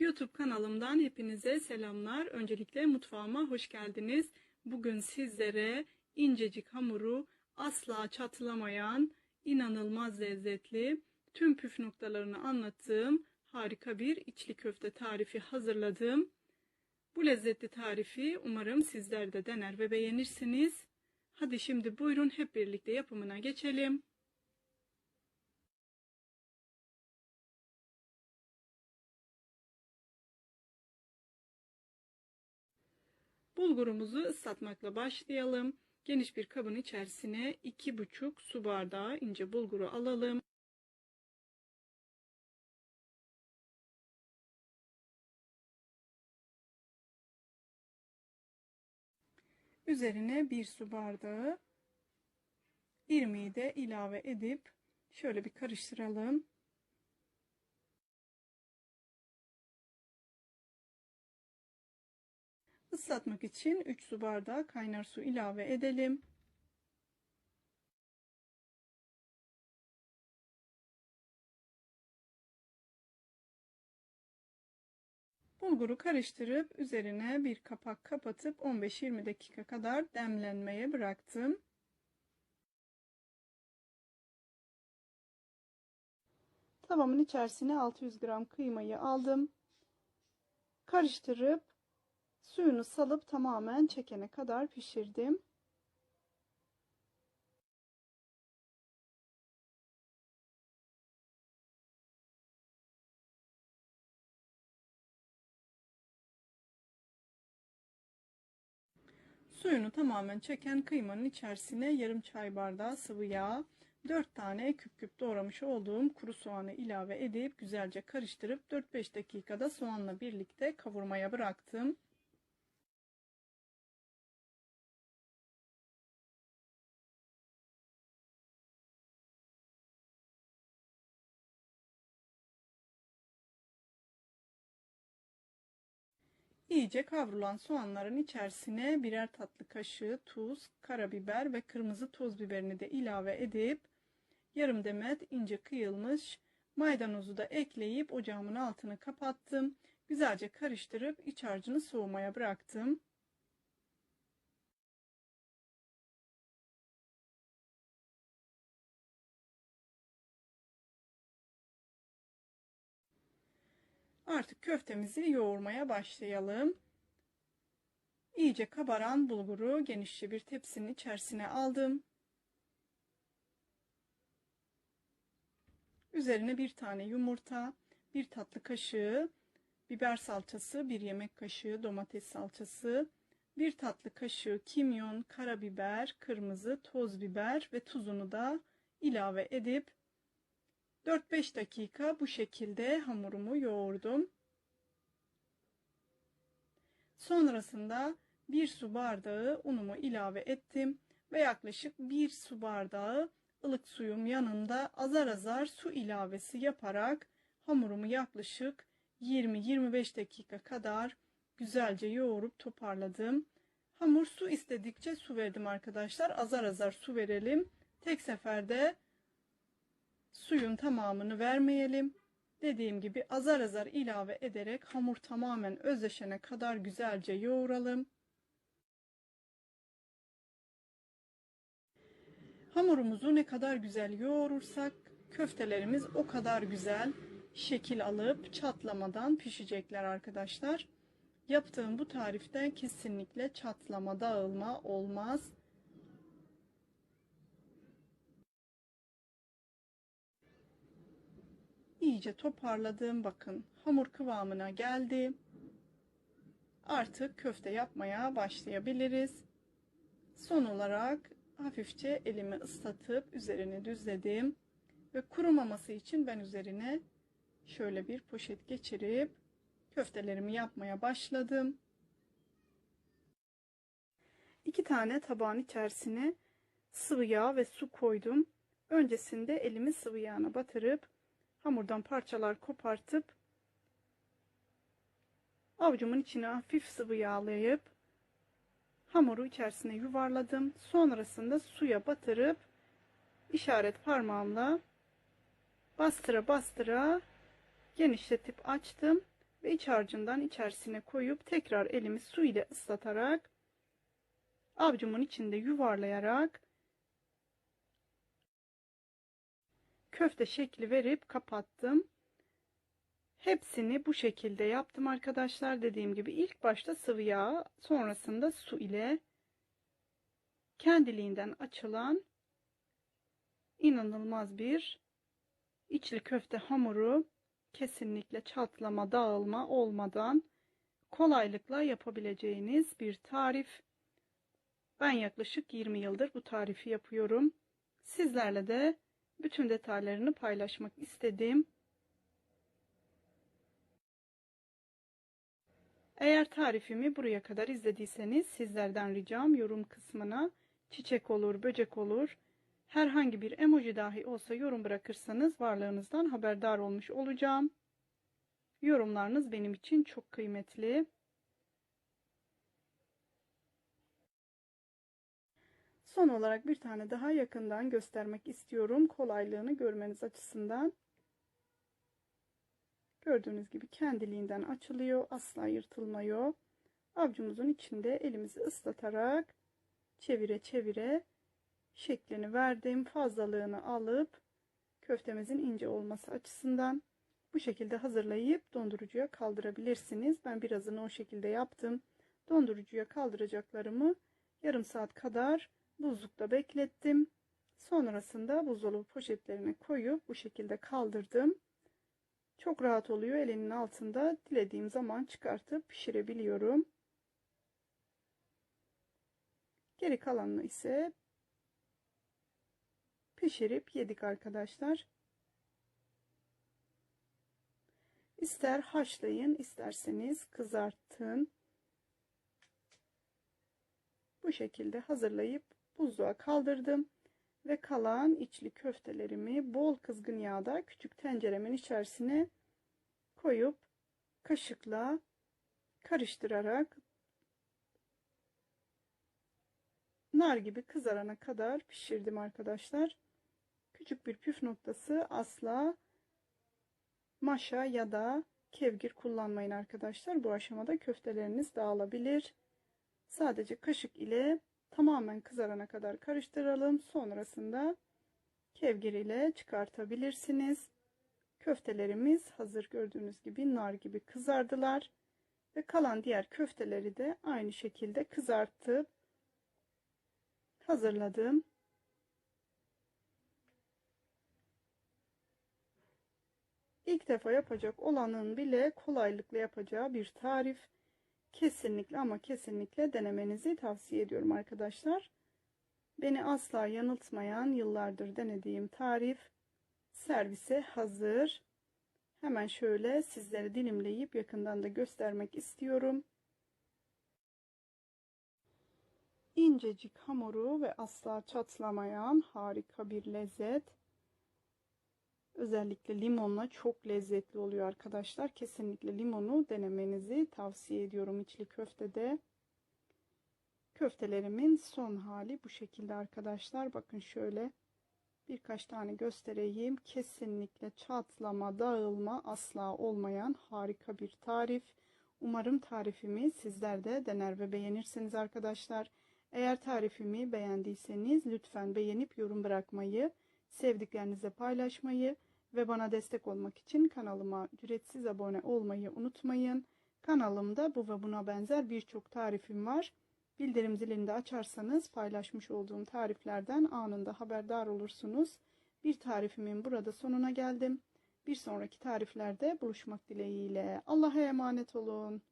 YouTube kanalımdan hepinize selamlar. Öncelikle mutfağıma hoş geldiniz. Bugün sizlere incecik hamuru asla çatlamayan, inanılmaz lezzetli, tüm püf noktalarını anlattığım harika bir içli köfte tarifi hazırladım. Bu lezzetli tarifi umarım sizler de dener ve beğenirsiniz. Hadi şimdi buyurun hep birlikte yapımına geçelim. Bulgurumuzu ıslatmakla başlayalım. Geniş bir kabın içerisine 2,5 su bardağı ince bulguru alalım. Üzerine bir su bardağı irmiği de ilave edip şöyle bir karıştıralım. Islatmak için 3 su bardağı kaynar su ilave edelim. Bulguru karıştırıp üzerine bir kapak kapatıp 15-20 dakika kadar demlenmeye bıraktım. Tavamın içerisine 600 gram kıymayı aldım. Karıştırıp Suyunu salıp tamamen çekene kadar pişirdim. Suyunu tamamen çeken kıymanın içerisine yarım çay bardağı sıvı yağ, 4 tane küp küp doğramış olduğum kuru soğanı ilave edip güzelce karıştırıp 4-5 dakikada soğanla birlikte kavurmaya bıraktım. İyice kavrulan soğanların içerisine birer tatlı kaşığı tuz, karabiber ve kırmızı toz biberini de ilave edip yarım demet ince kıyılmış maydanozu da ekleyip ocağımın altını kapattım. Güzelce karıştırıp iç harcını soğumaya bıraktım. Artık köftemizi yoğurmaya başlayalım. İyice kabaran bulguru genişçe bir tepsinin içerisine aldım. Üzerine bir tane yumurta, bir tatlı kaşığı biber salçası, bir yemek kaşığı domates salçası, bir tatlı kaşığı kimyon, karabiber, kırmızı toz biber ve tuzunu da ilave edip 4-5 dakika bu şekilde hamurumu yoğurdum. Sonrasında 1 su bardağı unumu ilave ettim ve yaklaşık 1 su bardağı ılık suyum yanında azar azar su ilavesi yaparak hamurumu yaklaşık 20-25 dakika kadar güzelce yoğurup toparladım. Hamur su istedikçe su verdim arkadaşlar. Azar azar su verelim. Tek seferde suyun tamamını vermeyelim. Dediğim gibi azar azar ilave ederek hamur tamamen özleşene kadar güzelce yoğuralım. Hamurumuzu ne kadar güzel yoğurursak köftelerimiz o kadar güzel şekil alıp çatlamadan pişecekler arkadaşlar. Yaptığım bu tarifte kesinlikle çatlama, dağılma olmaz. İyice toparladım. Bakın hamur kıvamına geldi. Artık köfte yapmaya başlayabiliriz. Son olarak hafifçe elimi ıslatıp üzerine düzledim. Ve kurumaması için ben üzerine şöyle bir poşet geçirip köftelerimi yapmaya başladım. İki tane tabağın içerisine sıvı yağ ve su koydum. Öncesinde elimi sıvı yağına batırıp hamurdan parçalar kopartıp avucumun içine hafif sıvı yağlayıp hamuru içerisine yuvarladım. Sonrasında suya batırıp işaret parmağımla bastıra bastıra genişletip açtım. ve iç harcından içerisine koyup tekrar elimi su ile ıslatarak avcumun içinde yuvarlayarak köfte şekli verip kapattım. Hepsini bu şekilde yaptım arkadaşlar. Dediğim gibi ilk başta sıvı yağ, sonrasında su ile kendiliğinden açılan inanılmaz bir içli köfte hamuru kesinlikle çatlama, dağılma olmadan kolaylıkla yapabileceğiniz bir tarif. Ben yaklaşık 20 yıldır bu tarifi yapıyorum. Sizlerle de bütün detaylarını paylaşmak istedim. Eğer tarifimi buraya kadar izlediyseniz sizlerden ricam yorum kısmına çiçek olur, böcek olur, herhangi bir emoji dahi olsa yorum bırakırsanız varlığınızdan haberdar olmuş olacağım. Yorumlarınız benim için çok kıymetli. Son olarak bir tane daha yakından göstermek istiyorum. Kolaylığını görmeniz açısından. Gördüğünüz gibi kendiliğinden açılıyor. Asla yırtılmıyor. Avcumuzun içinde elimizi ıslatarak çevire çevire şeklini verdim. Fazlalığını alıp köftemizin ince olması açısından bu şekilde hazırlayıp dondurucuya kaldırabilirsiniz. Ben birazını o şekilde yaptım. Dondurucuya kaldıracaklarımı yarım saat kadar buzlukta beklettim. Sonrasında buzdolabı poşetlerine koyup bu şekilde kaldırdım. Çok rahat oluyor. Elinin altında dilediğim zaman çıkartıp pişirebiliyorum. Geri kalanını ise pişirip yedik arkadaşlar. İster haşlayın, isterseniz kızartın. Bu şekilde hazırlayıp buzluğa kaldırdım ve kalan içli köftelerimi bol kızgın yağda küçük tenceremin içerisine koyup kaşıkla karıştırarak nar gibi kızarana kadar pişirdim arkadaşlar. Küçük bir püf noktası asla maşa ya da kevgir kullanmayın arkadaşlar. Bu aşamada köfteleriniz dağılabilir. Sadece kaşık ile tamamen kızarana kadar karıştıralım. Sonrasında kevgir ile çıkartabilirsiniz. Köftelerimiz hazır gördüğünüz gibi nar gibi kızardılar. Ve kalan diğer köfteleri de aynı şekilde kızartıp hazırladım. İlk defa yapacak olanın bile kolaylıkla yapacağı bir tarif. Kesinlikle ama kesinlikle denemenizi tavsiye ediyorum arkadaşlar. Beni asla yanıltmayan yıllardır denediğim tarif servise hazır. Hemen şöyle sizlere dilimleyip yakından da göstermek istiyorum. İncecik hamuru ve asla çatlamayan harika bir lezzet. Özellikle limonla çok lezzetli oluyor arkadaşlar. Kesinlikle limonu denemenizi tavsiye ediyorum içli köftede. Köftelerimin son hali bu şekilde arkadaşlar. Bakın şöyle birkaç tane göstereyim. Kesinlikle çatlama, dağılma asla olmayan harika bir tarif. Umarım tarifimi sizler de dener ve beğenirsiniz arkadaşlar. Eğer tarifimi beğendiyseniz lütfen beğenip yorum bırakmayı, sevdiklerinizle paylaşmayı ve bana destek olmak için kanalıma ücretsiz abone olmayı unutmayın. Kanalımda bu ve buna benzer birçok tarifim var. Bildirim zilini de açarsanız paylaşmış olduğum tariflerden anında haberdar olursunuz. Bir tarifimin burada sonuna geldim. Bir sonraki tariflerde buluşmak dileğiyle. Allah'a emanet olun.